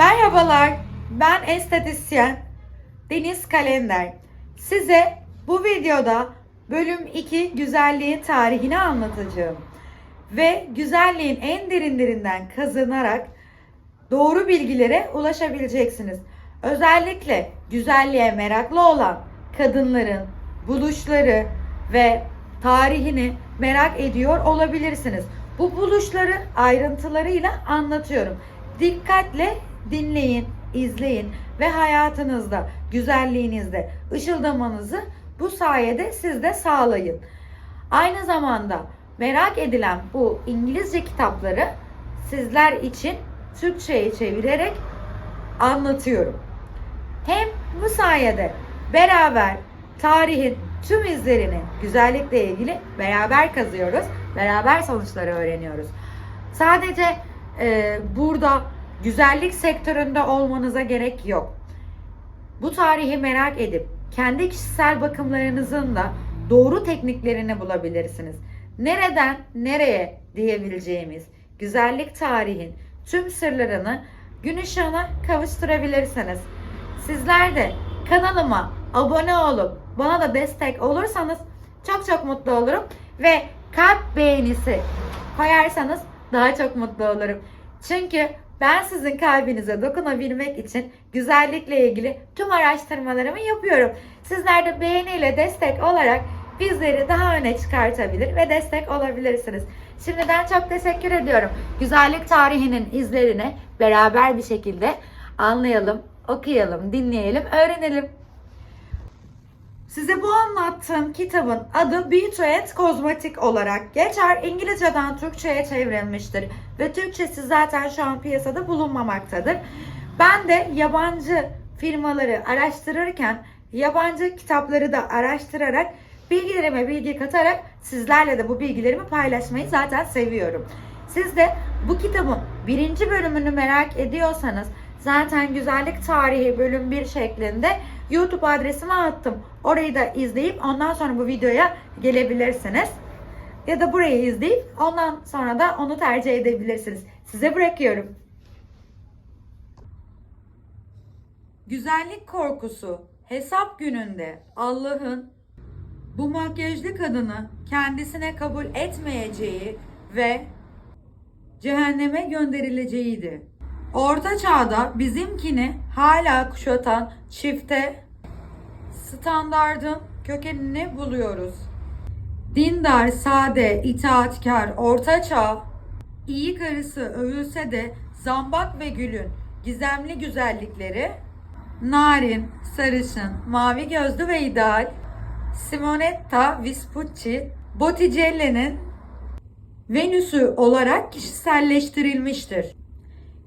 Merhabalar, ben estetisyen Deniz Kalender. Size bu videoda bölüm 2 güzelliğin tarihini anlatacağım. Ve güzelliğin en derinlerinden kazanarak doğru bilgilere ulaşabileceksiniz. Özellikle güzelliğe meraklı olan kadınların buluşları ve tarihini merak ediyor olabilirsiniz. Bu buluşları ayrıntılarıyla anlatıyorum. Dikkatle dinleyin, izleyin ve hayatınızda, güzelliğinizde ışıldamanızı bu sayede siz de sağlayın. Aynı zamanda merak edilen bu İngilizce kitapları sizler için Türkçe'ye çevirerek anlatıyorum. Hem bu sayede beraber tarihin tüm izlerini güzellikle ilgili beraber kazıyoruz. Beraber sonuçları öğreniyoruz. Sadece e, burada güzellik sektöründe olmanıza gerek yok. Bu tarihi merak edip kendi kişisel bakımlarınızın da doğru tekniklerini bulabilirsiniz. Nereden nereye diyebileceğimiz güzellik tarihin tüm sırlarını gün ışığına kavuşturabilirsiniz. Sizler de kanalıma abone olup bana da destek olursanız çok çok mutlu olurum ve kalp beğenisi koyarsanız daha çok mutlu olurum. Çünkü ben sizin kalbinize dokunabilmek için güzellikle ilgili tüm araştırmalarımı yapıyorum. Sizler de beğeniyle destek olarak bizleri daha öne çıkartabilir ve destek olabilirsiniz. Şimdiden çok teşekkür ediyorum. Güzellik tarihinin izlerini beraber bir şekilde anlayalım, okuyalım, dinleyelim, öğrenelim. Size bu anlattığım kitabın adı Beauty Kozmetik olarak geçer. İngilizceden Türkçe'ye çevrilmiştir. Ve Türkçesi zaten şu an piyasada bulunmamaktadır. Ben de yabancı firmaları araştırırken yabancı kitapları da araştırarak bilgilerime bilgi katarak sizlerle de bu bilgilerimi paylaşmayı zaten seviyorum. Siz de bu kitabın birinci bölümünü merak ediyorsanız zaten güzellik tarihi bölüm 1 şeklinde YouTube adresime attım. Orayı da izleyip ondan sonra bu videoya gelebilirsiniz. Ya da burayı izleyip ondan sonra da onu tercih edebilirsiniz. Size bırakıyorum. Güzellik korkusu hesap gününde Allah'ın bu makyajlı kadını kendisine kabul etmeyeceği ve cehenneme gönderileceğiydi. Orta çağda bizimkini hala kuşatan çifte standardın kökenini buluyoruz. Dindar, sade, itaatkar, orta çağ, iyi karısı övülse de zambak ve gülün gizemli güzellikleri, narin, sarışın, mavi gözlü ve ideal, Simonetta Vespucci, Botticelli'nin Venüs'ü olarak kişiselleştirilmiştir.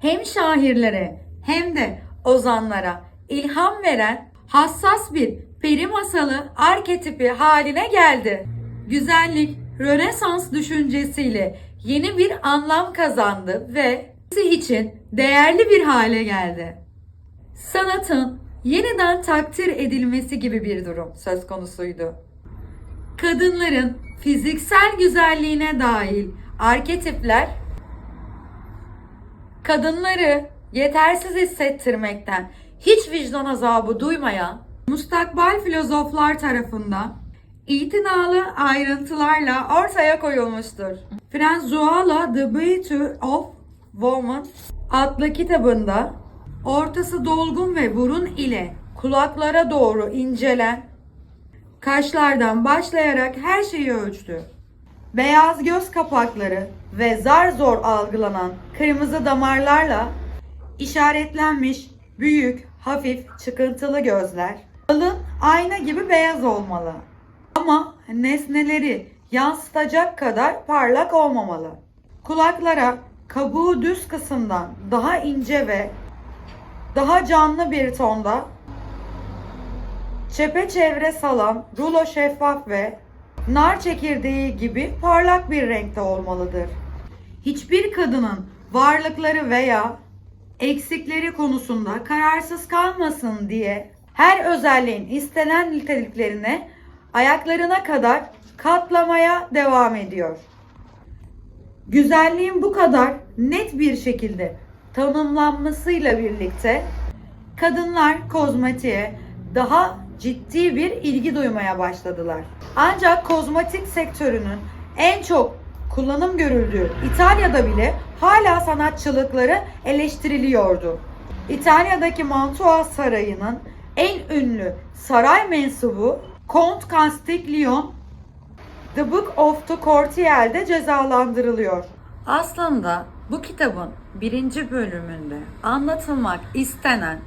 Hem şairlere hem de ozanlara ilham veren hassas bir peri masalı arketipi haline geldi. Güzellik Rönesans düşüncesiyle yeni bir anlam kazandı ve için değerli bir hale geldi. Sanatın yeniden takdir edilmesi gibi bir durum söz konusuydu. Kadınların fiziksel güzelliğine dahil arketipler kadınları yetersiz hissettirmekten hiç vicdan azabı duymayan mustakbal filozoflar tarafından itinalı ayrıntılarla ortaya koyulmuştur. Franz Zuala The Beauty of Woman adlı kitabında ortası dolgun ve burun ile kulaklara doğru incelen kaşlardan başlayarak her şeyi ölçtü. Beyaz göz kapakları ve zar zor algılanan kırmızı damarlarla işaretlenmiş büyük, hafif, çıkıntılı gözler. Alın ayna gibi beyaz olmalı. Ama nesneleri yansıtacak kadar parlak olmamalı. Kulaklara kabuğu düz kısımdan daha ince ve daha canlı bir tonda çepeçevre salan rulo şeffaf ve nar çekirdeği gibi parlak bir renkte olmalıdır. Hiçbir kadının varlıkları veya eksikleri konusunda kararsız kalmasın diye her özelliğin istenen niteliklerine ayaklarına kadar katlamaya devam ediyor. Güzelliğin bu kadar net bir şekilde tanımlanmasıyla birlikte kadınlar kozmetiğe daha ciddi bir ilgi duymaya başladılar. Ancak kozmetik sektörünün en çok kullanım görüldüğü İtalya'da bile hala sanatçılıkları eleştiriliyordu. İtalya'daki Mantua Sarayı'nın en ünlü saray mensubu Kont Castiglione The Book of the Courtier'de cezalandırılıyor. Aslında bu kitabın birinci bölümünde anlatılmak istenen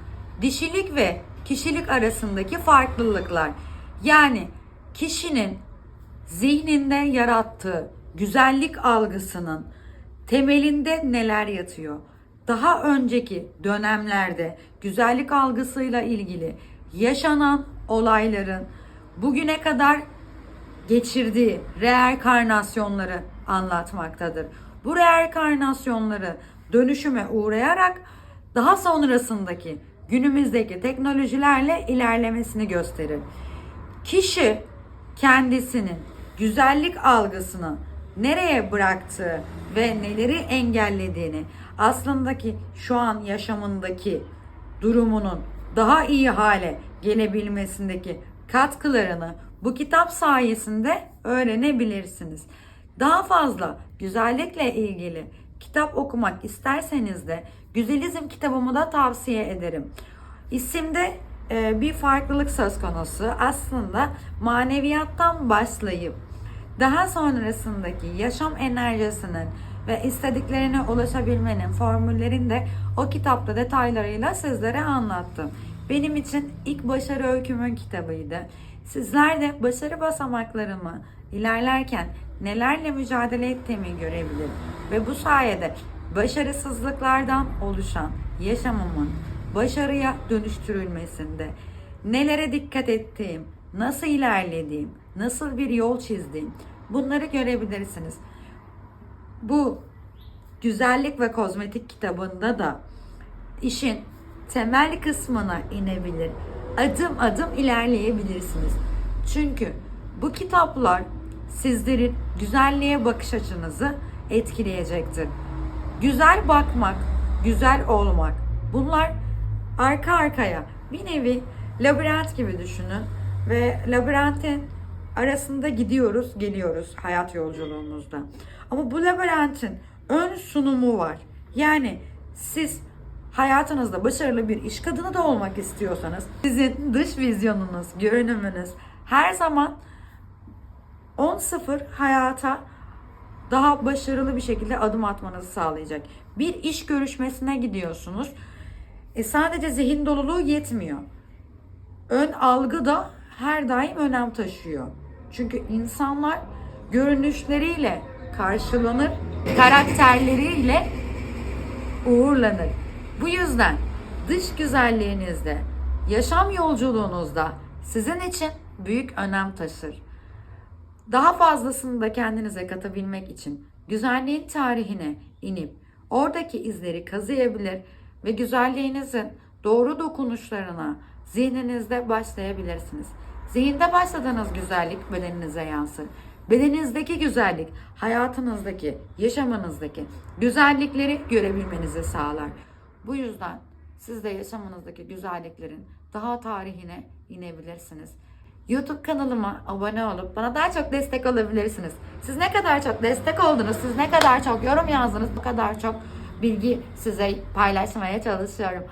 dişilik ve kişilik arasındaki farklılıklar yani kişinin zihninde yarattığı güzellik algısının temelinde neler yatıyor? Daha önceki dönemlerde güzellik algısıyla ilgili yaşanan olayların bugüne kadar geçirdiği reenkarnasyonları anlatmaktadır. Bu reenkarnasyonları dönüşüme uğrayarak daha sonrasındaki günümüzdeki teknolojilerle ilerlemesini gösterir. Kişi kendisinin güzellik algısını nereye bıraktığı ve neleri engellediğini aslındaki şu an yaşamındaki durumunun daha iyi hale gelebilmesindeki katkılarını bu kitap sayesinde öğrenebilirsiniz. Daha fazla güzellikle ilgili kitap okumak isterseniz de Güzelizm kitabımı da tavsiye ederim. İsimde e, bir farklılık söz konusu. Aslında maneviyattan başlayıp daha sonrasındaki yaşam enerjisinin ve istediklerine ulaşabilmenin formüllerini de o kitapta detaylarıyla sizlere anlattım. Benim için ilk başarı öykümün kitabıydı. Sizler de başarı basamaklarımı ilerlerken nelerle mücadele ettiğimi görebilir ve bu sayede başarısızlıklardan oluşan yaşamımın başarıya dönüştürülmesinde nelere dikkat ettiğim, nasıl ilerlediğim, nasıl bir yol çizdiğim bunları görebilirsiniz. Bu güzellik ve kozmetik kitabında da işin temel kısmına inebilir. Adım adım ilerleyebilirsiniz. Çünkü bu kitaplar sizlerin güzelliğe bakış açınızı etkileyecektir. Güzel bakmak, güzel olmak. Bunlar arka arkaya bir nevi labirent gibi düşünün ve labirentin arasında gidiyoruz, geliyoruz hayat yolculuğumuzda. Ama bu labirentin ön sunumu var. Yani siz hayatınızda başarılı bir iş kadını da olmak istiyorsanız sizin dış vizyonunuz, görünümünüz her zaman 10-0 hayata daha başarılı bir şekilde adım atmanızı sağlayacak. Bir iş görüşmesine gidiyorsunuz. E sadece zihin doluluğu yetmiyor. Ön algı da her daim önem taşıyor. Çünkü insanlar görünüşleriyle karşılanır, karakterleriyle uğurlanır. Bu yüzden dış güzelliğinizde, yaşam yolculuğunuzda sizin için büyük önem taşır. Daha fazlasını da kendinize katabilmek için güzelliğin tarihine inip oradaki izleri kazıyabilir ve güzelliğinizin doğru dokunuşlarına zihninizde başlayabilirsiniz. Zihinde başladığınız güzellik bedeninize yansır. Bedeninizdeki güzellik hayatınızdaki, yaşamınızdaki güzellikleri görebilmenizi sağlar. Bu yüzden siz de yaşamınızdaki güzelliklerin daha tarihine inebilirsiniz. YouTube kanalıma abone olup bana daha çok destek olabilirsiniz. Siz ne kadar çok destek oldunuz, siz ne kadar çok yorum yazdınız, bu kadar çok bilgi size paylaşmaya çalışıyorum.